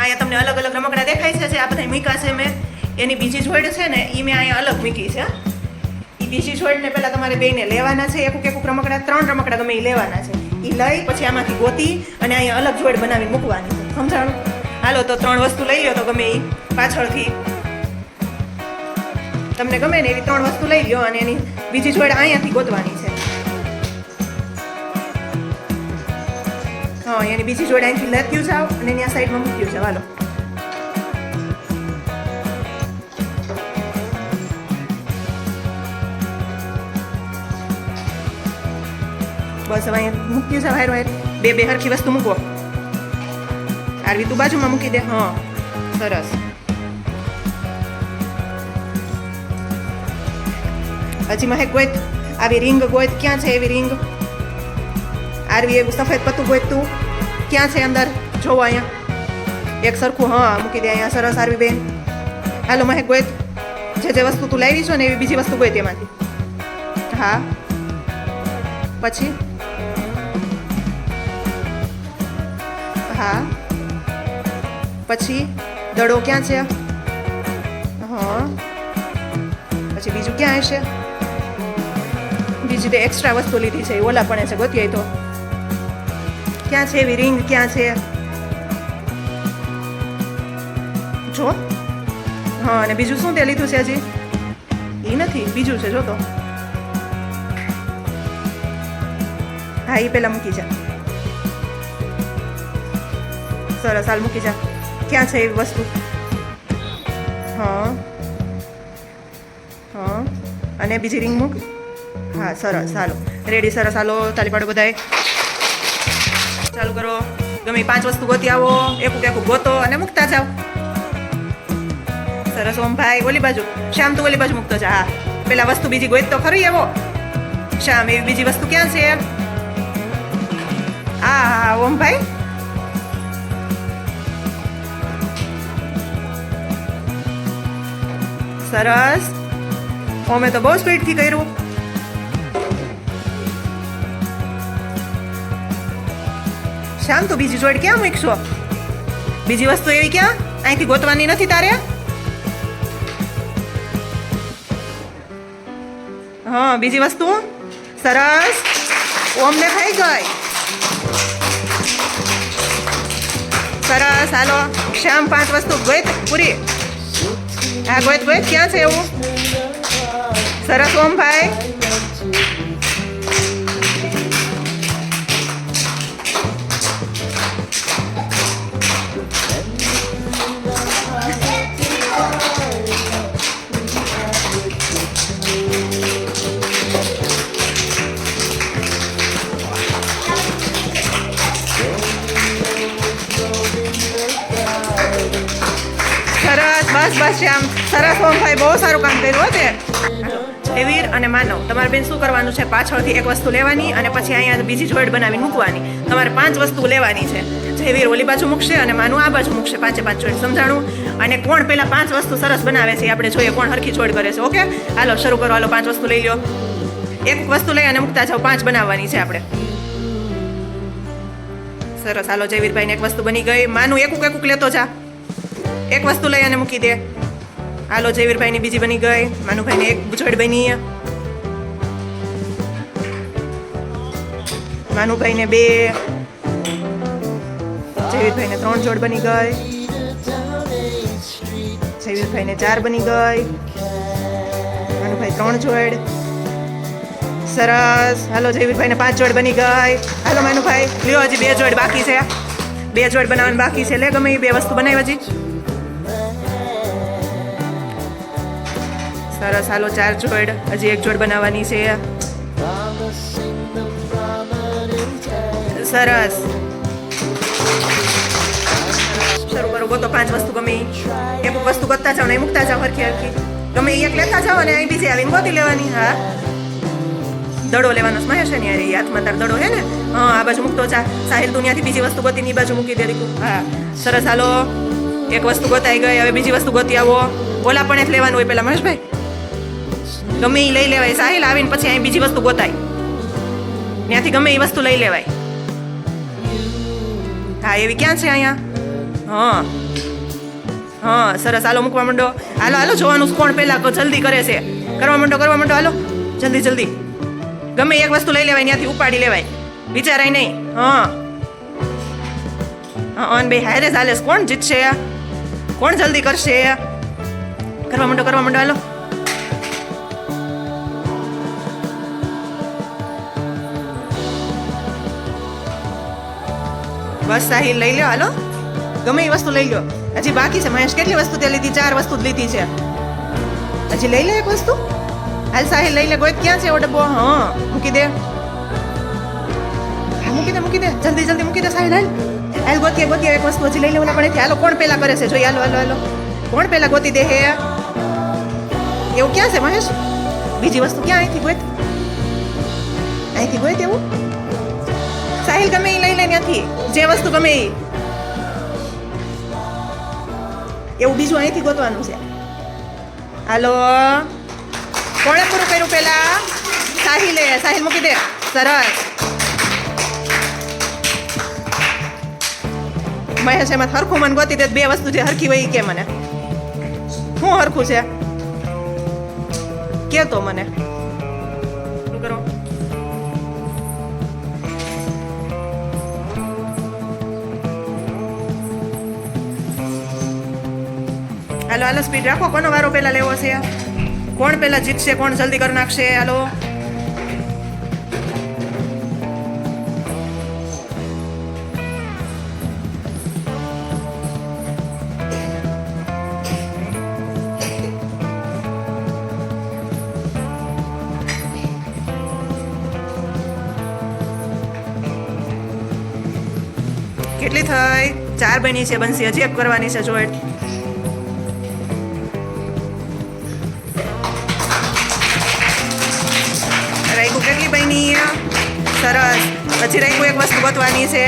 અહીંયા તમને અલગ અલગ રમકડા દેખાય છે આ બધા મૂક્યા છે મેં. એની બીજી જોડ છે ને એ મેં અહીંયા અલગ મૂકી છે એ બીજી જોડને પહેલાં તમારે બેને લેવાના છે એકુક એકુક રમકડા, ત્રણ રમકડા ગમે એ લેવાના છે. એ લઈ, પછી આમાંથી ગોતી અને અહીંયા અલગ જોડ બનાવી મૂકવાની. છે સમજાણું? હાલો, તો ત્રણ વસ્તુ લઈ લો તો ગમે એ પાછળથી. તમને ગમે ને એવી ત્રણ વસ્તુ લઈ લો અને એની બીજી જોડ અહીંયાથી ગોતવાની છે. હા એની બીજી જોડે અહીંથી લેત્યું જાઓ અને આ સાઈડમાં મૂક્યું છે. હાલો. બસ હવે અહીંયા મૂક્યું વાયર વાયર બે બે હરખી વસ્તુ મૂકો આરવી, તું બાજુમાં મૂકી દે. હા, સરસ. હજી મહેક ગોઈત આવી રિંગ ગોઈત ક્યાં છે એવી રિંગ? આરવી, એવું સફેદ પતું ગોયત તું ક્યાં છે અંદર? જોવો અહીંયા. એક સરખું, હા, મૂકી દે અહીંયા, સરસ આરવી બેન. હાલો, મહેક ગોઈત જે જે વસ્તુ તું લાવી છો ને એવી બીજી વસ્તુ ગોય તેમાંથી હા. પછી? હા. પછી? દડો ક્યાં છે? હા. પછી બીજું ક્યાં હશે? બીજી તે એક્સ્ટ્રા વસ્તુ લીધી છે, એ ઓલા પણ છે ગોતીએ તો. ક્યાં છે, એવી રિંગ ક્યાં છે? જો. હા, અને બીજું શું તે લીધું છે હજી? એ નથી, બીજું છે, જો તો. હા, એ પેલા મૂકી જા. સરસ, હાલ મૂકી જા. ક્યાં છે એવી વસ્તુ? હા. હા. અને બીજી રિંગ મૂક. હા, સરસ, હાલો. રેડી સરસ, હાલો તાલી પાડો બધાય ચાલુ કરો. ગમે પાંચ વસ્તુ ગોતી આવો, એકું એકુક ગોતો અને મૂકતા જાઓ. સરસ ઓમભાઈ, ઓલી બાજુ. શ્યામ તું ઓલી બાજુ મૂકતો જા, હા. પેલા વસ્તુ બીજી ગોત તો ખરી એવો. શ્યામ, એવી બીજી વસ્તુ ક્યાં છે? હા હા, ઓમભાઈ. સરસ. અમે તો બહુ સ્પીડથી કર્યું. શ્યામ તું બીજી જોડ ક્યાં મૂકશો? બીજી વસ્તુ એવી ક્યાં? અહીંથી ગોતવાની નથી તારે? હા, બીજી વસ્તુ? સરસ. ઓમને થઈ ગઈ. સરસ, હાલો. શ્યામ પાંચ વસ્તુ. ગોઈત પૂરી. હા, ગોઈત ગોઈત. ક્યાં છે એવું? સરસ ઓમભાઈ બસ આમ સરસ ઓમભાઈ બહુ સારું કામ કર્યું તે. જયવીર અને માનવ, તમારે બેન શું કરવાનું છે? પાછળથી એક વસ્તુ લેવાની અને પછી અહીંયા બીજી જોડ બનાવી મૂકવાની. તમારે પાંચ વસ્તુ લેવાની છે. જયવીર ઓલી બાજુ મૂકશે અને માનું આ બાજુ મૂકશે. પાંચે પાંચ જોડ સમજાણું? અને કોણ પહેલાં પાંચ વસ્તુ સરસ બનાવે છે આપણે જોઈએ કોણ હરખી જોડ કરે છે, ઓકે? હાલો, શરૂ કરો. હાલો, પાંચ વસ્તુ લઈ લો એક વસ્તુ લઈ અને મૂકતા જાઓ. પાંચ બનાવવાની છે આપણે. સરસ. હાલો, જયવીરભાઈને એક વસ્તુ બની ગઈ. માનું એકુક એકુક લેતો જા. એક વસ્તુ લઈ અને મૂકી દે. હાલો, જયવીરભાઈની બીજી બની ગઈ. માનુભાઈને એક જોડ બની માનુભાઈને બે. જયવીરભાઈને ત્રણ જોડ બની ગઈ. જયવીરભાઈને ચાર બની ગઈ. માનુભાઈ ત્રણ જોડ. સરસ. હાલો, જયવીરભાઈને પાંચ જોડ બની ગઈ. હાલો, માનુભાઈ, લ્યો હજી બે જોડ બાકી છે. બે જોડ બનાવવાની બાકી છે. લે ગમે એ બે વસ્તુ બનાવી હજી. સરસ હાલો ચાર જોડ, હજી એક જોડ બનાવવાની છે. સરસ. શરૂ કરો તો પાંચ વસ્તુ ગમે. એક વસ્તુ ગોતતા જાઓ ને મૂકતા જાઓ હરખી હરખી. ગમે એક લેતા જાઓ અને અહીં બીજી આવીને ગોતી લેવાની, હા. દડો લેવાનો સ્મહેશ ને યાર હાથમાં તાર દડો હે ને? હા, આ બાજુ મૂકતો જા. સાહિલ તું ત્યાંથી બીજી વસ્તુ ગોતીને બાજુ મૂકી દે હા. સરસ, હાલો. એક વસ્તુ ગોતાઈ ગઈ, હવે બીજી વસ્તુ ગોતી આવો. ઓલા પણ એક લેવાનું હોય પેલા, મહેશભાઈ. ગમે એ લઈ લેવાય, સાહિલ આવીને પછી અહીં બીજી વસ્તુ ગોતાય. ત્યાંથી ગમે એ વસ્તુ લઈ લેવાય. હા, એવી ક્યાં છે અહીંયા? હા. હા, સરસ. હાલો, મૂકવા માંડો. હાલો હાલો, જોવાનું કોણ પહેલાં જલ્દી કરે છે. કરવા માંડો કરવા માંડો. હાલો, જલ્દી જલ્દી. ગમે એક વસ્તુ લઈ લેવાય, ત્યાંથી ઉપાડી લેવાય. વિચારાય નહીં. હા. અન બે. હારે ચાલે કોણ જીતશે કોણ જલ્દી કરશે કરવા માંડો કરવા માંડો. હાલો. બસ સાહિલ લઈ લો હાલો? ગમે એ વસ્તુ લઈ લો હજી બાકી છે, મહેશ, કેટલી વસ્તુ તે લીધી? ચાર વસ્તુ જ લીધી છે. હજી લઈ લે એક વસ્તુ? હાલ સાહિલ લઈ લે. ગોત ક્યાં છે એવો ડબ્બો? હા, મૂકી દે. હા, મૂકી દે મૂકી દે. જલ્દી જલ્દી મૂકી દે સાહિલ, હાલ. હાલ ગોતીએ ગોતીએ એક વસ્તુ હજી લઈ લે ઓલા પણ હાલો, કોણ પેલા કરે છે? જોઈ, હાલો હાલો હાલો. કોણ પેલા ગોતી દે હે? એવું ક્યાં છે, મહેશ? બીજી વસ્તુ ક્યાં અહીંથી ગોત અહીંથી ગોત એવું? સાહિલ ગમે એ લઈ લે ત્યાંથી. જે વસ્તુ ગમે એ એવું બીજું અહીંથી ગોતવાનું છે. હાલો. કોણે પૂરું કર્યું પેલા સાહિલે. સાહિલ મૂકી દે. સરસ. મહેશ એમાં હરખું મને ગોતી દે. બે વસ્તુ છે હરખી હોય કે મને. શું હરખું છે? કે તો મને. હાલો હાલો સ્પીડ રાખો. કોનો વારો પહેલા લેવો છે? કોણ પહેલા જીતશે? કોણ જલ્દી કરી નાખશે? હાલો. કેટલી થઈ? ચાર બની છે બનશી હજી એક કરવાની છે જોઈટ રાઈકુ કેટલી બની સરસ પછી રાઈકુ એક વસ્તુ ગોતવાની છે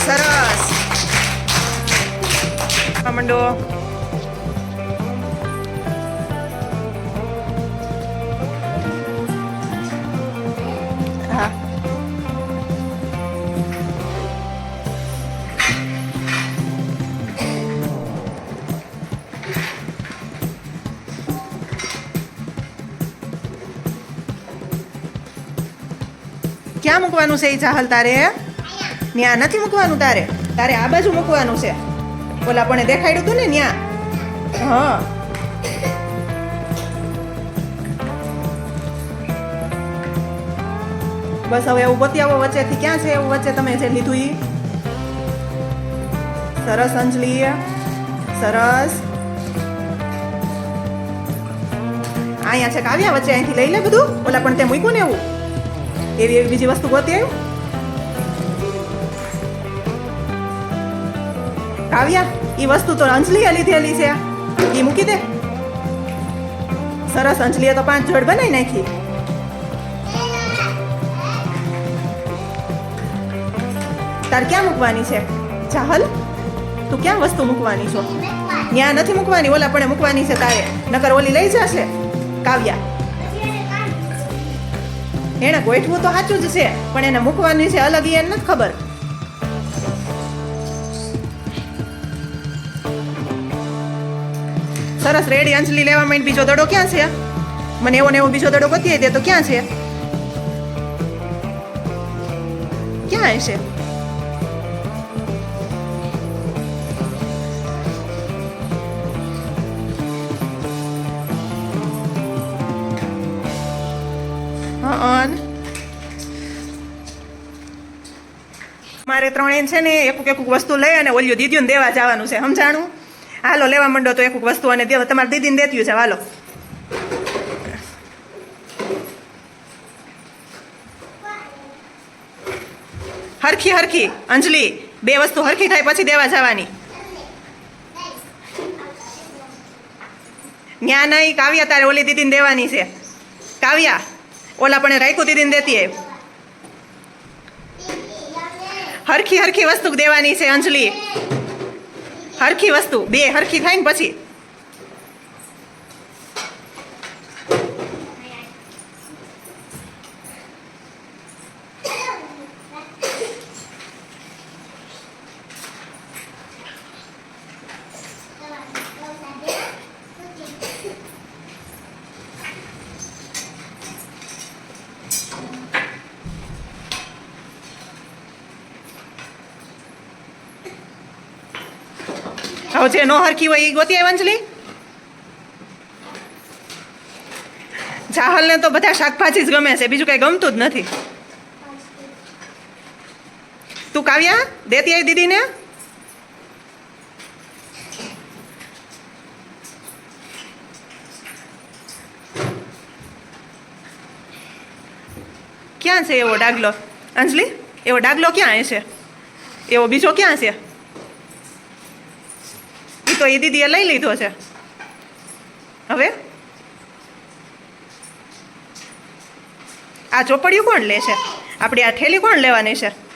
સરસ આ મંડો ક્યાં મૂકવાનું છે એ ચાહલ તારે ત્યાં નથી મૂકવાનું તારે. તારે આ બાજુ મૂકવાનું છે. ઓલા પણ દેખાડ્યું તું ને ત્યાં હા. બસ હવે એવું ગોતી આવો વચ્ચેથી ક્યાં છે? એવું વચ્ચે તમે જે લીધું ઈ. સરસ, અંજલી. સરસ. અહીંયા છે કાવ્યા વચ્ચે અહીંથી લઈ લે બધું? ઓલા પણ તે મૂક્યું ને એવું? એવી એવી બીજી વસ્તુ ગોતી આવ્યું કાવ્યા એ વસ્તુ તો અંજલિએ લીધેલી છે. એ મૂકી દે. સરસ, અંજલિએ તો પાંચ જોડ બનાવી નાખી. તાર ક્યાં મૂકવાની છે? ચાહલ તું ક્યાં વસ્તુ મૂકવાની છો? ત્યાં નથી મૂકવાની, ઓલા પણ મૂકવાની છે તારે. નકર ઓલી લઈ જશે. કાવ્યા. એને ગોઠવું તો સાચું જ છે, પણ એને મૂકવાની છે અલગ એને નથી ખબર. સરસ રેડી અંજલી લેવા માંડ. બીજો દડો ક્યાં છે? મને એવો ને એવો બીજો દડો બતાવી દે તો ક્યાં છે? ક્યાં હશે? મારે ત્રણેય છે ને, એક એક વસ્તુ લઈ અને ઓલિયો દીદીઓને દેવા જવાનું છે, સમજાણું? હાલો, લેવા માંડો તો એક વસ્તુ અને દેવા. તમારે દીદીને દેત્યું છે, હાલો. હરખી હરખી, અંજલિ, બે વસ્તુ હરખી થાય, પછી દેવા જવાની. ન્યા નહીં કાવ્યા તારે ઓલી દીદીને દેવાની છે. કાવ્યા, ઓલા પણ રાખ્યું દીદીને દેતી એ હરખી હરખી વસ્તુ દેવાની છે અંજલિ. હરખી વસ્તુ. બે હરખી થાય ને પછી જે નો હરખી હોય એ ગોતી અંજલિ જાહલને તો બધા શાકભાજી જ ગમે છે, બીજું કઈ ગમતું જ નથી. તું કાવ્યા, દેતી આવી દીદીને? ક્યાં છે એવો ડાગલો? અંજલિ, એવો ડાગલો ક્યાં છે? એવો બીજો ક્યાં છે? તો એ દીદીએ લઈ લીધો છે. હવે? આ ચોપડિયું કોણ લે છે? આપણી આ થેલી કોણ લેવાની છે?